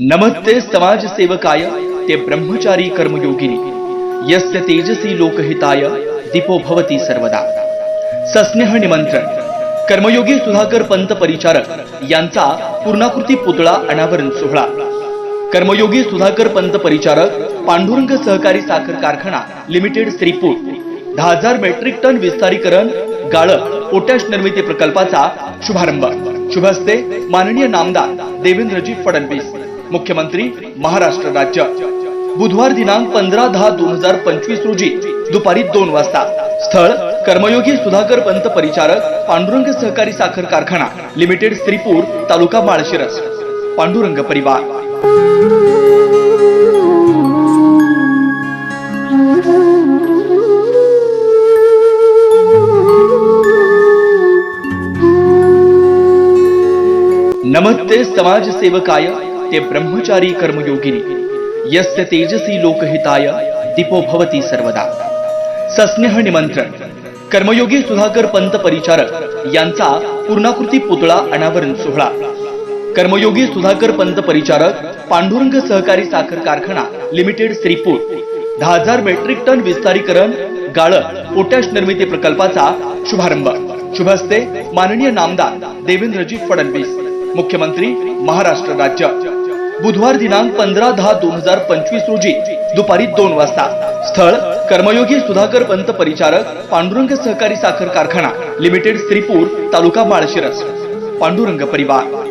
नमस्ते समाजसेवकाय ते ब्रह्मचारी कर्मयोगिनी यस्य तेजसी लोकहिताय दीपो भवती सर्वदा। सस्नेह निमंत्रण कर्मयोगी सुधाकर पंत परिचारक यांचा पूर्णाकृती पुतळा अनावरण सोहळा। कर्मयोगी सुधाकर पंत परिचारक पांडुरंग सहकारी साखर कारखाना लिमिटेड श्रीपूर। दहा हजार मेट्रिक टन विस्तारीकरण गाळप पोटॅश निर्मिती प्रकल्पाचा शुभारंभ। शुभहस्ते माननीय नामदार देवेंद्रजी फडणवीस। मुख्यमंत्री महाराष्ट्र राज्य. बुधवार दिनांक पंधरा दहा दोन हजार पंचवीस रोजी दुपारी दोन वाजता. स्थळ कर्मयोगी सुधाकर पंत परिचारक पांडुरंग सहकारी साखर कारखाना लिमिटेड श्रीपूर तालुका माळशिरस. पांडुरंग परिवार. नमस्ते समाजसेवकाय. ते ब्रह्मचारी कर्मयोगिनी। यस्य तेजसी लोकहिताय दीपो भवती सर्वदा। सस्नेह निमंत्रण। कर्मयोगी सुधाकर पंत परिचारक। यांचा पूर्णाकृती पुतळा अनावरण सोहळा। कर्मयोगी सुधाकर पंत परिचारक पांडुरंग सहकारी साखर कारखाना लिमिटेड श्रीपूर। दहा हजार मेट्रिक टन विस्तारीकरण गाळप पोटॅश निर्मिती प्रकल्पाचा शुभारंभ। शुभहस्ते माननीय नामदार देवेंद्रजी फडणवीस। मुख्यमंत्री महाराष्ट्र राज्य। बुधवार दिनांक पंधरा दहा दोन हजार पंचवीस रोजी दुपारी दोन वाजता. स्थळ कर्मयोगी सुधाकर पंत परिचारक पांडुरंग सहकारी साखर कारखाना लिमिटेड श्रीपूर तालुका माळशिरस. पांडुरंग परिवार.